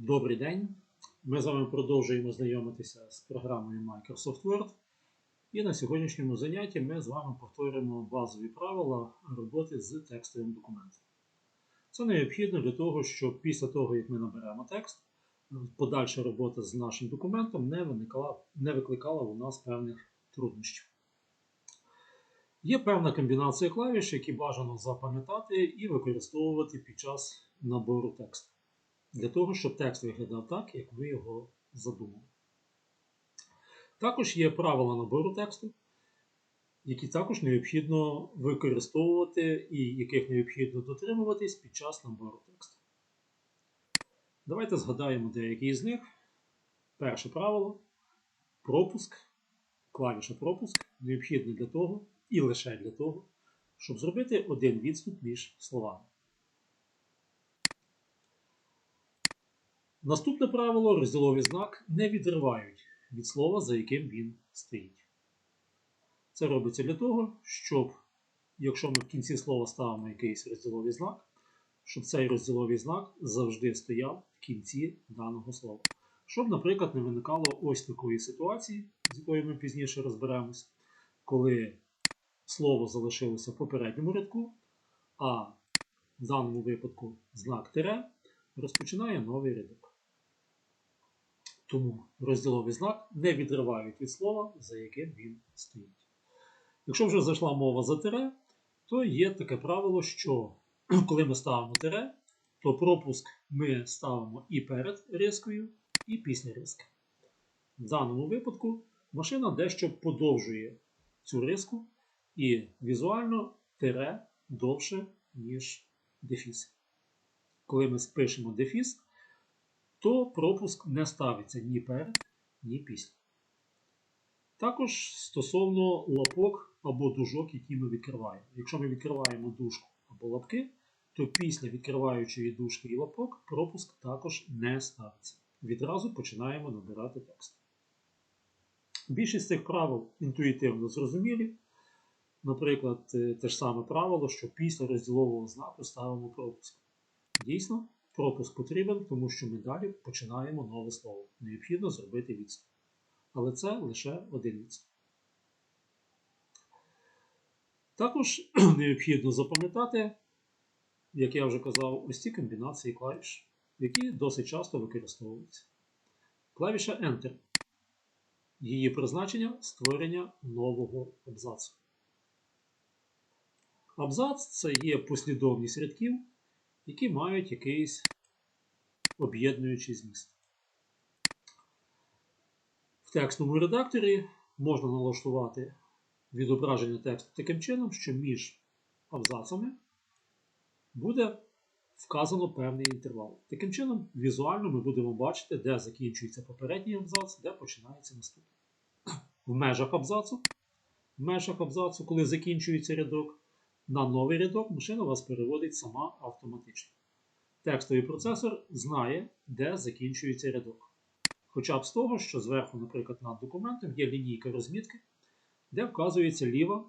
Добрий день. Ми з вами продовжуємо знайомитися з програмою Microsoft Word. І на сьогоднішньому занятті ми з вами повторимо базові правила роботи з текстовим документом. Це необхідно для того, щоб після того, як ми наберемо текст, подальша робота з нашим документом не, виникала, не викликала у нас певних труднощів. Є певна комбінація клавіш, які бажано запам'ятати і використовувати під час набору тексту для того, щоб текст виглядав так, як ви його задумали. Також є правила набору тексту, які також необхідно використовувати і яких необхідно дотримуватись під час набору тексту. Давайте згадаємо деякі з них. Перше правило пропуск, клавіша пропуск необхідна для того і лише для того, щоб зробити один відступ між словами. Наступне правило розділовий знак не відривають від слова, за яким він стоїть. Це робиться для того, щоб, якщо ми в кінці слова ставимо якийсь розділовий знак, щоб цей розділовий знак завжди стояв в кінці даного слова. Щоб, наприклад, не виникало ось такої ситуації, з якою ми пізніше розберемось, коли слово залишилося в попередньому рядку, а в даному випадку знак тире розпочинає новий рядок. Тому розділовий знак не відривають від слова, за яким він стоїть. Якщо вже зайшла мова за тире, то є таке правило, що коли ми ставимо тире, то пропуск ми ставимо і перед рискою, і після риски. В даному випадку машина дещо подовжує цю риску, і візуально тире довше, ніж дефіс. Коли ми спишемо дефіс, то пропуск не ставиться ні перед, ні після. Також стосовно лапок або дужок, які ми відкриваємо. Якщо ми відкриваємо дужку або лапки, то після відкриваючої дужки і лапок пропуск також не ставиться. Відразу починаємо набирати текст. Більшість цих правил інтуїтивно зрозумілі. Наприклад, те ж саме правило, що після розділового знаку ставимо пропуск. Дійсно, пропуск потрібен, тому що ми далі починаємо нове слово. Необхідно зробити відступ. Але це лише один відступ. Також необхідно запам'ятати, як я вже казав, ось ці комбінації клавіш, які досить часто використовуються. Клавіша Enter. Її призначення створення нового абзацу. Абзац це є послідовність рядків, які мають якийсь об'єднуючий зміст. В текстовому редакторі можна налаштувати відображення тексту таким чином, що між абзацами буде вказано певний інтервал. Таким чином, візуально ми будемо бачити, де закінчується попередній абзац, де починається наступний. В межах абзацу, в межах абзацу, коли закінчується рядок, на новий рядок машина вас переводить сама автоматично. Текстовий процесор знає, де закінчується рядок. Хоча б з того, що зверху, наприклад, над документом є лінійка розмітки, де вказується ліва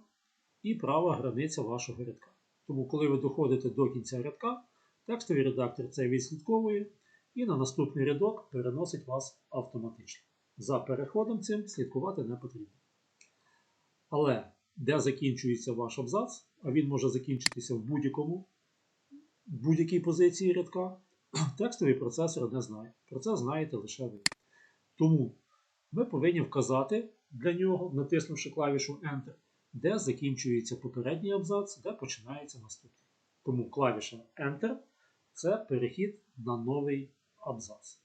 і права границя вашого рядка. Тому, коли ви доходите до кінця рядка, текстовий редактор це відслідковує і на наступний рядок переносить вас автоматично. За переходом цим слідкувати не потрібно. Але де закінчується ваш абзац, а він може закінчитися в будь-якому, будь-якій позиції рядка, текстовий процесор не знає. Про це знаєте лише ви. Тому ми повинні вказати для нього, натиснувши клавішу Enter, де закінчується попередній абзац, де починається наступний. Тому клавіша Enter це перехід на новий абзац.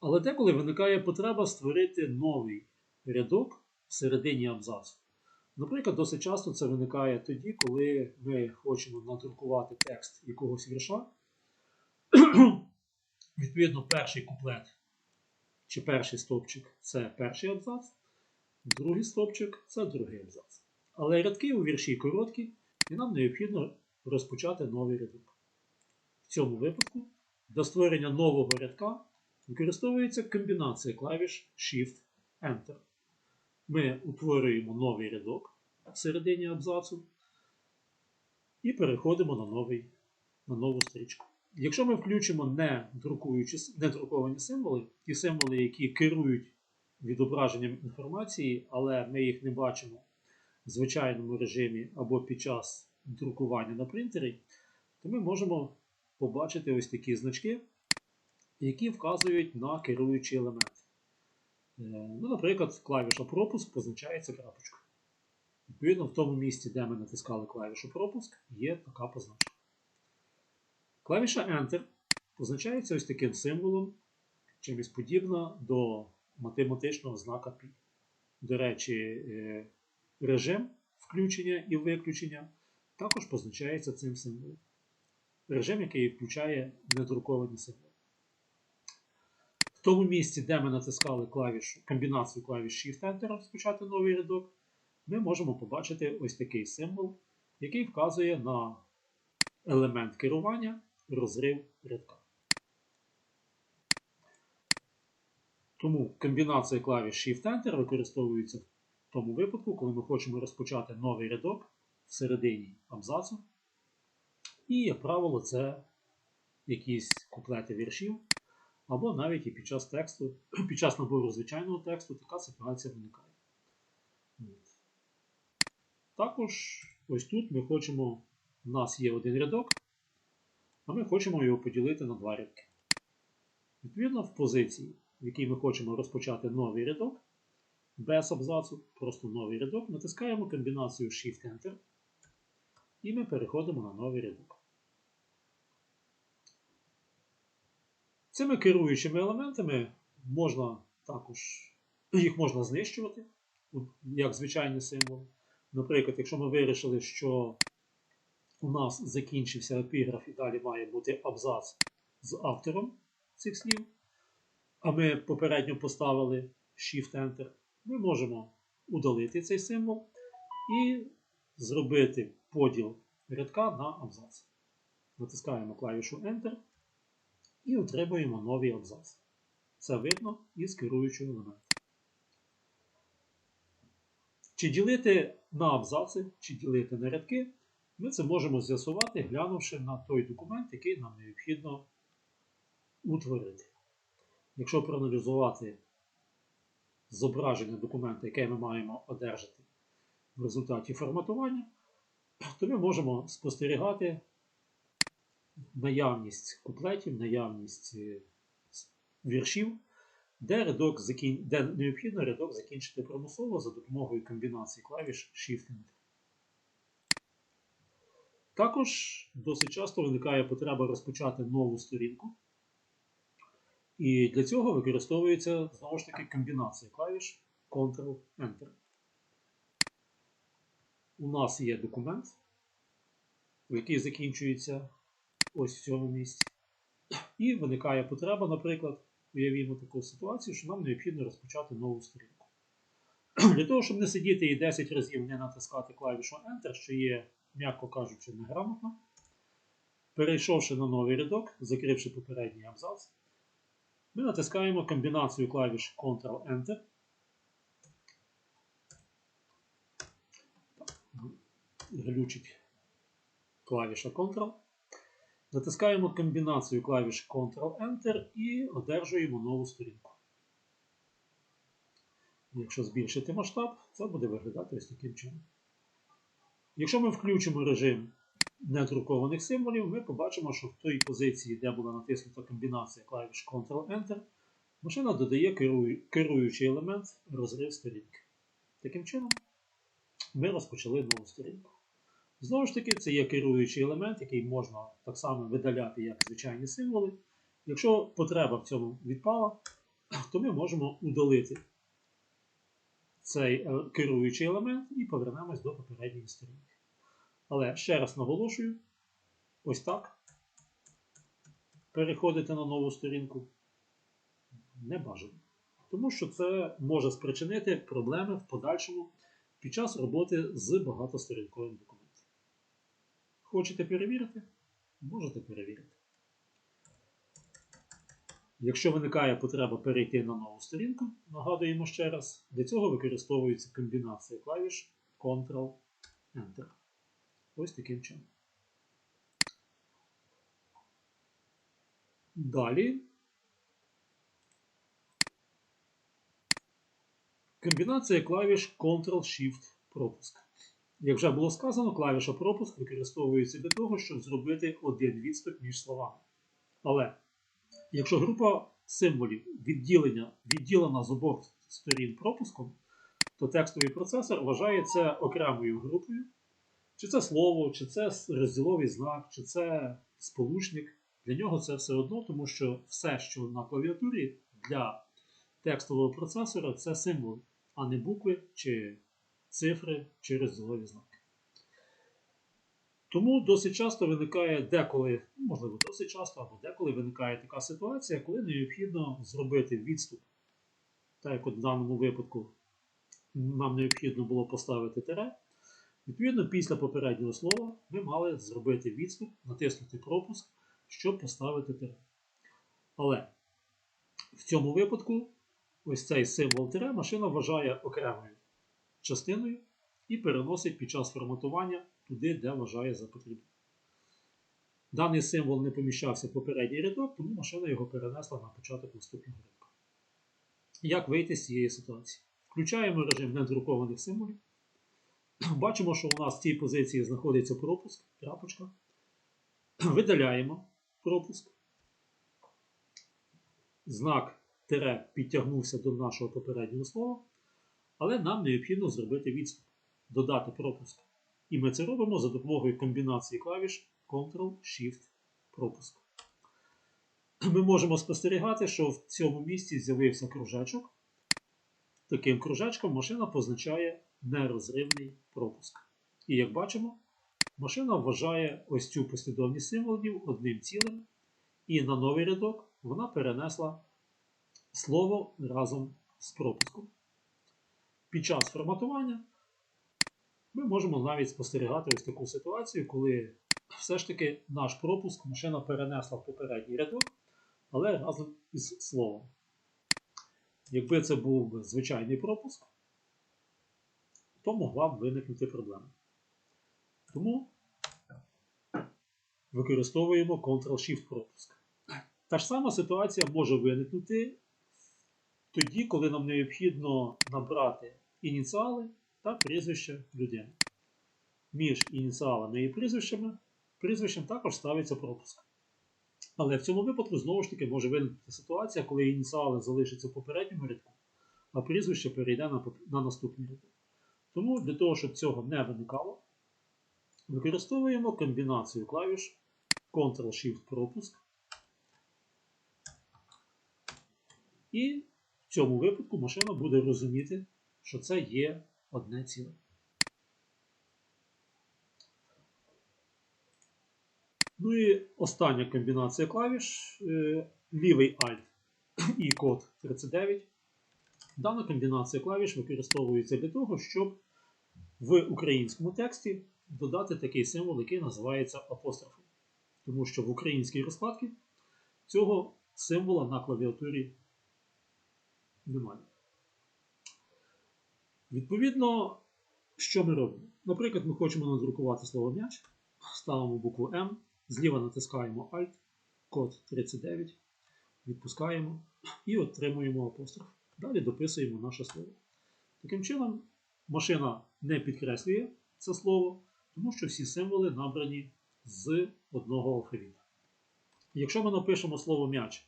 Але деколи виникає потреба створити новий рядок всередині абзацу. Наприклад, досить часто це виникає тоді, коли ми хочемо надрукувати текст якогось вірша. Відповідно, перший куплет чи перший стовпчик це перший абзац, другий стовпчик це другий абзац. Але рядки у вірші короткі, і нам необхідно розпочати новий рядок. В цьому випадку для створення нового рядка використовується комбінація клавіш Shift-Enter. Ми утворюємо новий рядок всередині абзацу і переходимо на, новий, на нову стрічку. Якщо ми включимо не, друкуючі, не друковані символи, ті символи, які керують відображенням інформації, але ми їх не бачимо в звичайному режимі або під час друкування на принтері, то ми можемо побачити ось такі значки, які вказують на керуючий елемент. Е, Ну, наприклад, клавіша пропуск позначається крапочкою. Відповідно, в тому місці, де ми натискали клавішу пропуск, є така позначка. Клавіша Enter позначається ось таким символом, чимось подібна до математичного знака π. До речі, е, режим включення і виключення також позначається цим символом. Режим, який включає недруковані символи. Тому місці, де ми натискали клавішу, комбінацію клавіш Shift-Enter розпочати новий рядок, ми можемо побачити ось такий символ, який вказує на елемент керування розрив рядка. Тому комбінація клавіш Shift-Enter використовується в тому випадку, коли ми хочемо розпочати новий рядок всередині абзацу. І, як правило, це якісь куплети віршів, або навіть і під час тексту, під час набору звичайного тексту така ситуація виникає. Також ось тут ми хочемо, у нас є один рядок, а ми хочемо його поділити на два рядки. Відповідно, в позиції, в якій ми хочемо розпочати новий рядок, без абзацу, просто новий рядок, натискаємо комбінацію Shift-Enter і ми переходимо на новий рядок. Цими керуючими елементами можна також їх можна знищувати, як звичайні символи. Наприклад, якщо ми вирішили, що у нас закінчився епіграф і далі має бути абзац з автором цих слів, а ми попередньо поставили Shift-Enter, ми можемо удалити цей символ і зробити поділ рядка на абзац. Натискаємо клавішу Enter і отримуємо новий абзац. Це видно із керуючого елементу. Чи ділити на абзаци, чи ділити на рядки, ми це можемо з'ясувати, глянувши на той документ, який нам необхідно утворити. Якщо проаналізувати зображення документа, яке ми маємо одержати в результаті форматування, то ми можемо спостерігати наявність куплетів, наявність е, віршів, де, рядок закін... де необхідно рядок закінчити примусово за допомогою комбінації клавіш Shift-Enter. Також досить часто виникає потреба розпочати нову сторінку. І для цього використовується знову ж таки комбінація клавіш Ctrl-Enter. У нас є документ, який закінчується ось в цьому місці. І виникає потреба, наприклад, уявімо таку ситуацію, що нам необхідно розпочати нову сторінку. Для того, щоб не сидіти і 10 разів не натискати клавішу Enter, що є, м'яко кажучи, неграмотно, перейшовши на новий рядок, закривши попередній абзац, ми натискаємо комбінацію клавіш Ctrl-Enter. Глючить клавіша Ctrl. Натискаємо комбінацію клавіш Ctrl-Enter і одержуємо нову сторінку. Якщо збільшити масштаб, це буде виглядати ось таким чином. Якщо ми включимо режим недрукованих символів, ми побачимо, що в той позиції, де була натиснута комбінація клавіш Ctrl-Enter, машина додає керуючий елемент розрив сторінки. Таким чином, ми розпочали нову сторінку. Знову ж таки, це є керуючий елемент, який можна так само видаляти як звичайні символи. Якщо потреба в цьому відпала, то ми можемо удалити цей керуючий елемент і повернемось до попередньої сторінки. Але ще раз наголошую, ось так переходити на нову сторінку не бажано. Тому що це може спричинити проблеми в подальшому під час роботи з багатосторінковим документом. Хочете перевірити? Можете перевірити. Якщо виникає потреба перейти на нову сторінку, нагадуємо ще раз, для цього використовується комбінація клавіш Ctrl-Enter. Ось таким чином. Далі. Комбінація клавіш Ctrl-Shift пропуск. Як вже було сказано, клавіша пропуск використовується для того, щоб зробити один відступ між словами. Але якщо група символів відділення відділена з обох сторін пропуском, то текстовий процесор вважає це окремою групою. Чи це слово, чи це розділовий знак, чи це сполучник. Для нього це все одно, тому що все, що на клавіатурі для текстового процесора, це символи, а не букви, чи цифри, чи розділові знаки. Тому досить часто виникає деколи, можливо, досить часто, або деколи виникає така ситуація, коли необхідно зробити відступ. Так як от в даному випадку нам необхідно було поставити тире. Відповідно, після попереднього слова ми мали зробити відступ, натиснути пропуск, щоб поставити тире. Але в цьому випадку ось цей символ тире машина вважає окремою частиною і переносить під час форматування туди, де вважає за потрібне. Даний символ не поміщався в попередній рядок, тому машина його перенесла на початок наступного рядка. Як вийти з цієї ситуації? Включаємо режим недрукованих символів. Бачимо, що у нас в цій позиції знаходиться пропуск, крапочка. Видаляємо пропуск. Знак тире підтягнувся до нашого попереднього слова, але нам необхідно зробити відступ, додати пропуск. І ми це робимо за допомогою комбінації клавіш Ctrl-Shift пропуск. Ми можемо спостерігати, що в цьому місці з'явився кружечок. Таким кружечком машина позначає нерозривний пропуск. І як бачимо, машина вважає ось цю послідовність символів одним цілим, і на новий рядок вона перенесла слово разом з пропуском. Під час форматування ми можемо навіть спостерігати ось таку ситуацію, коли все ж таки наш пропуск машина перенесла в попередній рядок, але разом із словом. Якби це був звичайний пропуск, то могла б виникнути проблема. Тому використовуємо Ctrl-Shift пропуск. Та ж сама ситуація може виникнути тоді, коли нам необхідно набрати ініціали та прізвище людини. Між ініціалами і прізвищами прізвищем також ставиться пропуск. Але в цьому випадку знову ж таки може виникнути ситуація, коли ініціали залишаться в попередньому рядку, а прізвище перейде на, на наступний рядок. Тому для того, щоб цього не виникало, використовуємо комбінацію клавіш Ctrl-Shift пропуск. І в цьому випадку машина буде розуміти, що це є одне ціле. Ну і остання комбінація клавіш е, лівий Alt і код 39. Дана комбінація клавіш використовується для того, щоб в українському тексті додати такий символ, який називається апострофом. Тому що в українській розкладці цього символа на клавіатурі немає. Відповідно, що ми робимо? Наприклад, ми хочемо надрукувати слово м'яч, ставимо букву М, зліва натискаємо Alt, код 39, відпускаємо і отримуємо апостроф. Далі дописуємо наше слово. Таким чином, машина не підкреслює це слово, тому що всі символи набрані з одного алфавіта. Якщо ми напишемо слово м'яч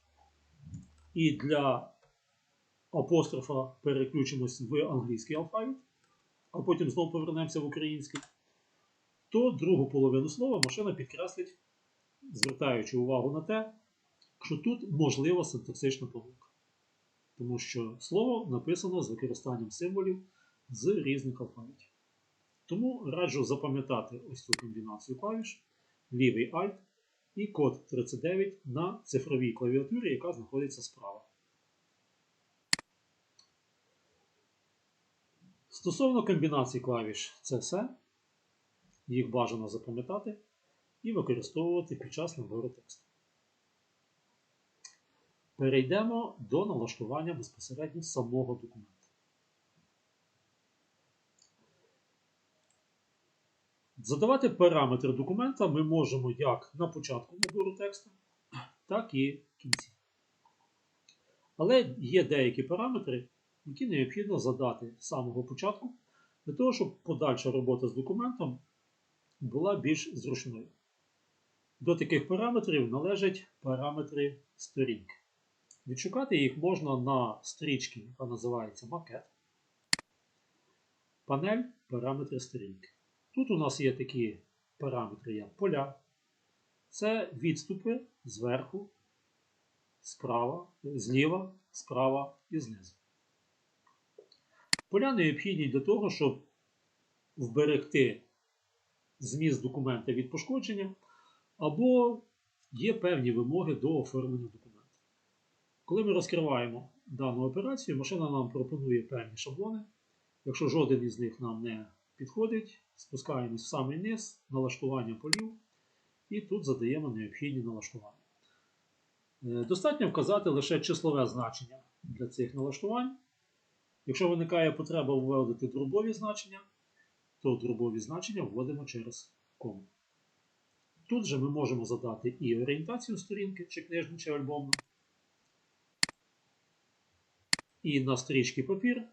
і для апострофа переключимось в англійський алфавіт, а потім знову повернемося в український, то другу половину слова машина підкреслить, звертаючи увагу на те, що тут можлива синтаксична помилка. Тому що слово написано з використанням символів з різних алфавітів. Тому раджу запам'ятати ось цю комбінацію клавіш, лівий Alt і код 39 на цифровій клавіатурі, яка знаходиться справа. Стосовно комбінацій клавіш, це все. Їх бажано запам'ятати і використовувати під час набору тексту. Перейдемо до налаштування безпосередньо самого документу. Задавати параметри документа ми можемо як на початку набору тексту, так і в кінці. Але є деякі параметри, які необхідно задати з самого початку, для того, щоб подальша робота з документом була більш зручною. До таких параметрів належать параметри сторінки. Відшукати їх можна на стрічці, яка називається макет. Панель параметри сторінки. Тут у нас є такі параметри, як поля. Це відступи зверху, справа, зліва, справа і знизу. Поля необхідні для того, щоб вберегти зміст документа від пошкодження, або є певні вимоги до оформлення документа. Коли ми розкриваємо дану операцію, машина нам пропонує певні шаблони. Якщо жоден із них нам не підходить, спускаємось в самий низ, налаштування полів, і тут задаємо необхідні налаштування. Е, Достатньо вказати лише числове значення для цих налаштувань. Якщо виникає потреба вводити дробові значення, то дробові значення вводимо через кому. Тут же ми можемо задати і орієнтацію сторінки, чи книжну, чи альбомну. І на стрічці папір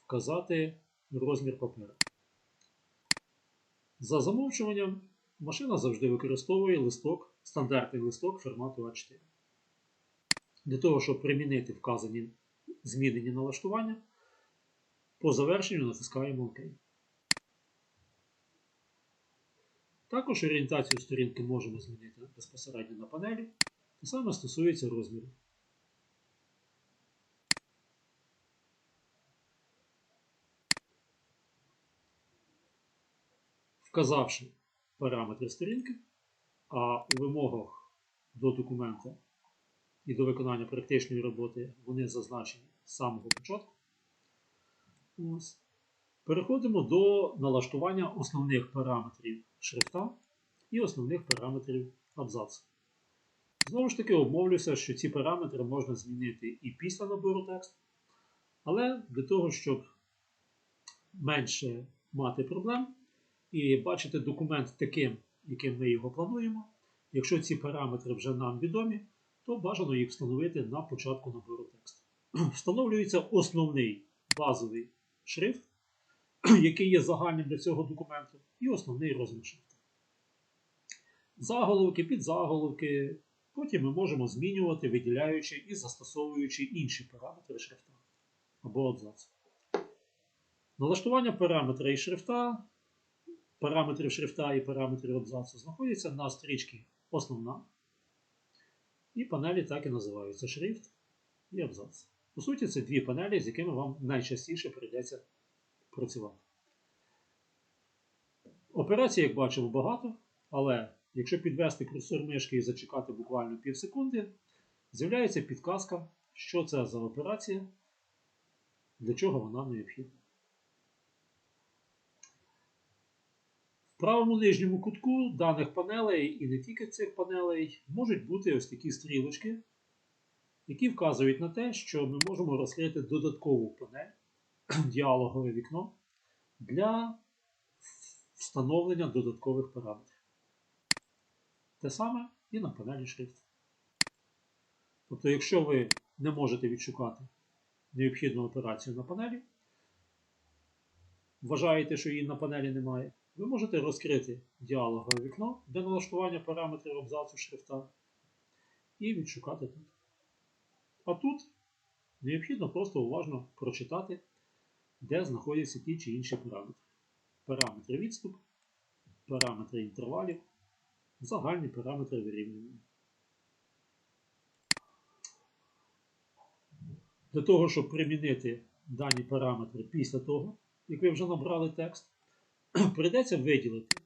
вказати розмір паперу. За замовчуванням машина завжди використовує листок, стандартний листок формату А4. Для того, щоб примінити вказані змінені налаштування, по завершенню натискаємо ОК. Також орієнтацію сторінки можемо змінити безпосередньо на панелі. Те саме стосується розміру. Вказавши параметри сторінки, а у вимогах до документа і до виконання практичної роботи вони зазначені з самого початку. Ось. Переходимо до налаштування основних параметрів шрифта і основних параметрів абзацу. Знову ж таки, обмовлюся, що ці параметри можна змінити і після набору тексту. Але для того, щоб менше мати проблем і бачити документ таким, яким ми його плануємо, якщо ці параметри вже нам відомі, то бажано їх встановити на початку набору тексту. Встановлюється основний базовий шрифт, який є загальним для цього документу, і основний розмір шрифту. Заголовки, підзаголовки. Потім ми можемо змінювати, виділяючи і застосовуючи інші параметри шрифта або абзацу. Налаштування параметра і шрифта, параметрів шрифта і параметрів абзацу знаходяться на стрічці Основна. І панелі так і називаються шрифт і абзац. По суті, це дві панелі, з якими вам найчастіше прийдеться працювати. Операцій, як бачимо, багато, але якщо підвести курсор мишки і зачекати буквально пів секунди, з'являється підказка, що це за операція, для чого вона необхідна. В правому нижньому кутку даних панелей і не тільки цих панелей можуть бути ось такі стрілочки, які вказують на те, що ми можемо розкрити додаткову панель, діалогове вікно для встановлення додаткових параметрів. Те саме і на панелі шрифт. Тобто, якщо ви не можете відшукати необхідну операцію на панелі, вважаєте, що її на панелі немає, ви можете розкрити діалогове вікно для налаштування параметрів абзацу шрифта і відшукати тут. А тут необхідно просто уважно прочитати, де знаходяться ті чи інші параметри. Параметри відступ, параметри інтервалів, загальні параметри вирівнювання. Для того, щоб примінити дані параметри після того, як ви вже набрали текст, прийдеться виділити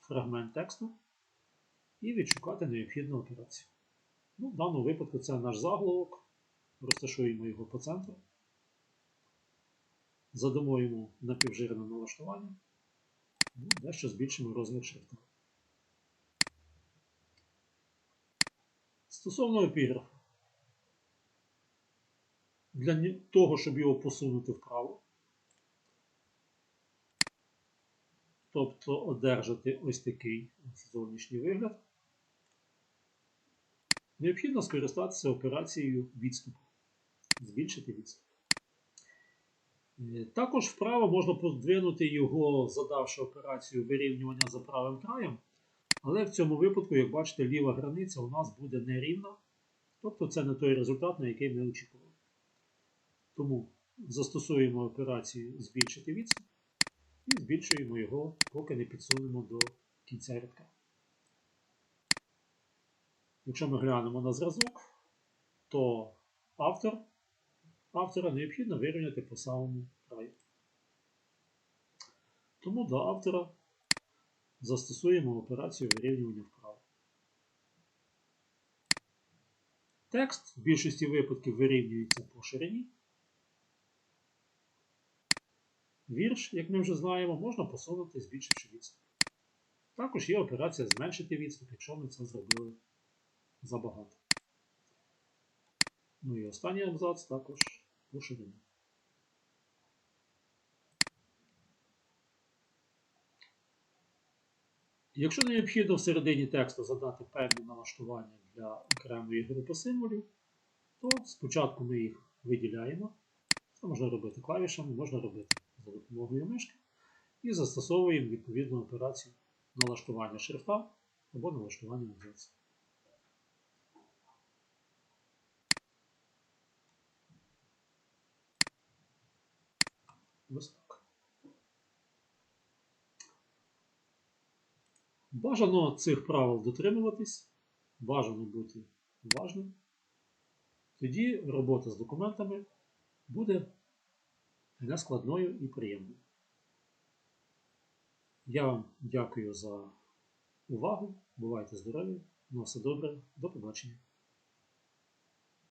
фрагмент тексту і відшукати необхідну операцію. Ну, В даному випадку це наш заголовок. Розташуємо його по центру. Задамо йому напівжирне налаштування. Ну, Дещо збільшимо розмір шрифта. Стосовно епіграфу. Для того, щоб його посунути вправо, тобто одержати ось такий зовнішній вигляд, необхідно скористатися операцією відступу. Збільшити відступ. Е, Також вправо можна подвинути його, задавши операцію вирівнювання за правим краєм. Але в цьому випадку, як бачите, ліва границя у нас буде нерівна. Тобто це не той результат, на який ми очікували. Тому застосуємо операцію збільшити відступ і збільшуємо його, поки не підсунемо до кінця рядка. Якщо ми глянемо на зразок, то автор, автора необхідно вирівняти по самому краю. Тому до автора застосуємо операцію вирівнювання вправо. Текст в більшості випадків вирівнюється по ширині. Вірш, як ми вже знаємо, можна посунути, збільшивши відступ. Також є операція зменшити відступ, якщо ми це зробили забагато. Ну і останній абзац також ширині. Якщо необхідно всередині тексту задати певні налаштування для окремої групи символів, то спочатку ми їх виділяємо. Це можна робити клавішами, можна робити за допомогою мишки. І застосовуємо відповідну операцію налаштування шрифта або налаштування абзацу. Ось. Бажано цих правил дотримуватись, бажано бути уважним. Тоді робота з документами буде нескладною і приємною. Я вам дякую за увагу. Бувайте здорові. На добре. До побачення.